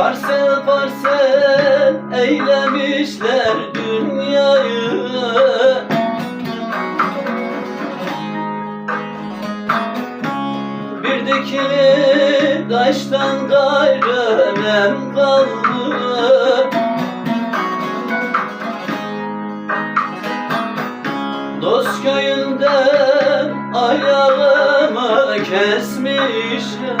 Parsel parsel eylemişler dünyayı. Bir dikili taştan gayrı nem kaldı. Dost köyünden ayağımı kesmişim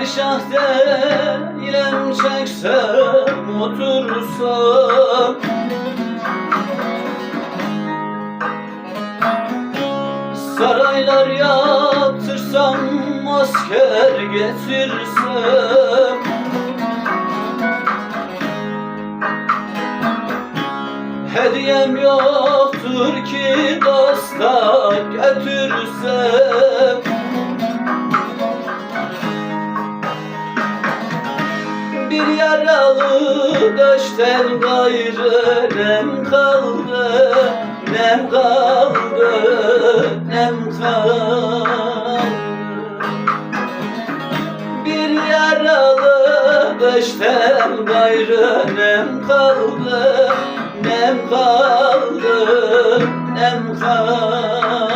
Padişah değilim çeksem otursam Saraylar yaptırsam asker getirsem. Hediyem yoktur ki dosta götürsem Bir yaralı döşten gayrı. Nem kaldı Nem kaldı, nem kaldı. Bir yaralı döşten gayrı. Nem kaldı Nem kaldı, nem kaldı